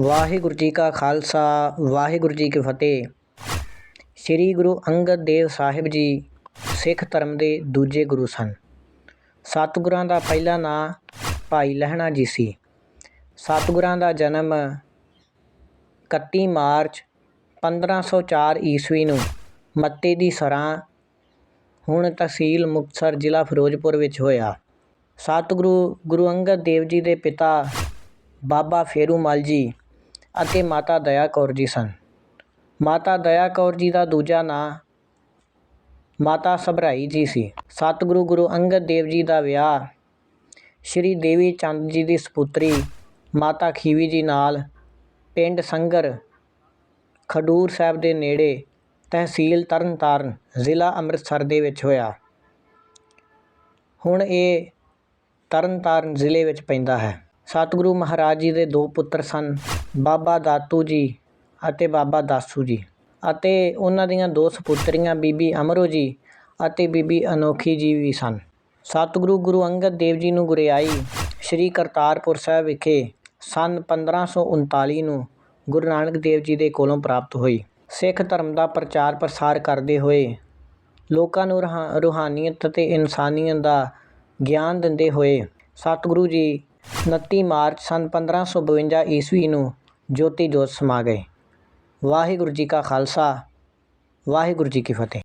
ਵਾਹਿਗੁਰੂ ਜੀ ਕਾ ਖਾਲਸਾ, ਵਾਹਿਗੁਰੂ ਜੀ ਕੀ ਫਤਿਹ। ਸ੍ਰੀ ਗੁਰੂ ਅੰਗਦ ਦੇਵ ਸਾਹਿਬ ਜੀ ਸਿੱਖ ਧਰਮ ਦੇ ਦੂਜੇ ਗੁਰੂ ਸਨ। ਸਤਿਗੁਰਾਂ ਦਾ ਪਹਿਲਾ ਨਾਂ ਭਾਈ ਲਹਿਣਾ ਜੀ ਸੀ। ਸਤਿਗੁਰਾਂ ਦਾ ਜਨਮ 31 ਮਾਰਚ 1504 ਈਸਵੀ ਨੂੰ ਮੱਤੇ ਦੀ ਸਰਾਂ ਹੁਣ ਤਹਿਸੀਲ ਮੁਕਤਸਰ ਜ਼ਿਲ੍ਹਾ ਫਿਰੋਜ਼ਪੁਰ ਵਿੱਚ ਹੋਇਆ। ਸਤਿਗੁਰੂ, ਗੁਰੂ ਅੰਗਦ ਦੇਵ ਜੀ ਦੇ ਪਿਤਾ ਬਾਬਾ ਫੇਰੂ ਫੇਰੂਮਲ ਜੀ ਅਤੇ ਮਾਤਾ ਦਇਆ ਕੌਰ ਜੀ ਸਨ। ਮਾਤਾ ਦਇਆ ਕੌਰ ਜੀ ਦਾ ਦੂਜਾ ਨਾਂ ਮਾਤਾ ਸਭਰਾਈ ਜੀ ਸੀ। ਸਤਿਗੁਰੂ ਗੁਰੂ ਅੰਗਦ ਦੇਵ ਜੀ ਦਾ ਵਿਆਹ, ਸ਼੍ਰੀ ਦੇਵੀ ਚੰਦ ਜੀ ਦੀ ਸਪੁੱਤਰੀ ਮਾਤਾ ਖੀਵੀ ਜੀ ਨਾਲ ਪਿੰਡ ਸੰਗਰ, ਖਡੂਰ ਸਾਹਿਬ ਦੇ ਨੇੜੇ ਤਹਿਸੀਲ ਤਰਨਤਾਰਨ, ਜ਼ਿਲ੍ਹਾ ਅੰਮ੍ਰਿਤਸਰ ਦੇ ਵਿੱਚ ਹੋਇਆ। ਹੁਣ ਇਹ ਤਰਨਤਾਰਨ ਜ਼ਿਲ੍ਹੇ ਵਿੱਚ ਪੈਂਦਾ ਹੈ। ਸਤਿਗੁਰੂ ਮਹਾਰਾਜ ਜੀ ਦੇ ਦੋ ਪੁੱਤਰ ਸਨ, ਬਾਬਾ ਦਾਤੂ ਜੀ ਅਤੇ ਬਾਬਾ ਦਾਸੂ ਜੀ ਅਤੇ ਉਹਨਾਂ ਦੀਆਂ ਦੋ ਸਪੁੱਤਰੀਆਂ, ਬੀਬੀ ਅਮਰੋ ਜੀ ਅਤੇ ਬੀਬੀ ਅਨੋਖੀ ਜੀ ਵੀ ਸਨ। ਸਤਿਗੁਰੂ ਗੁਰੂ ਅੰਗਦ ਦੇਵ ਜੀ ਨੂੰ ਗੁਰਿਆਈ ਸ੍ਰੀ ਕਰਤਾਰਪੁਰ ਸਾਹਿਬ ਵਿਖੇ ਸਨ 1539 ਨੂੰ ਗੁਰੂ ਨਾਨਕ ਦੇਵ ਜੀ ਦੇ ਕੋਲੋਂ ਪ੍ਰਾਪਤ ਹੋਈ। ਸਿੱਖ ਧਰਮ ਦਾ ਪ੍ਰਚਾਰ ਪ੍ਰਸਾਰ ਕਰਦੇ ਹੋਏ ਲੋਕਾਂ ਨੂੰ ਰੂਹਾ- ਰੂਹਾਨੀਅਤ ਅਤੇ ਇਨਸਾਨੀਅਤ ਦਾ ਗਿਆਨ ਦਿੰਦੇ ਹੋਏ ਸਤਿਗੁਰੂ ਜੀ 29 ਮਾਰਚ ਸਨ 1552 ਈਸਵੀ ਨੂੰ ਜੋਤੀ ਜੋਤ ਸਮਾ ਗਏ। ਵਾਹਿਗੁਰੂ ਜੀ ਕਾ ਖਾਲਸਾ, ਵਾਹਿਗੁਰੂ ਜੀ ਕੀ ਫਤਿਹ।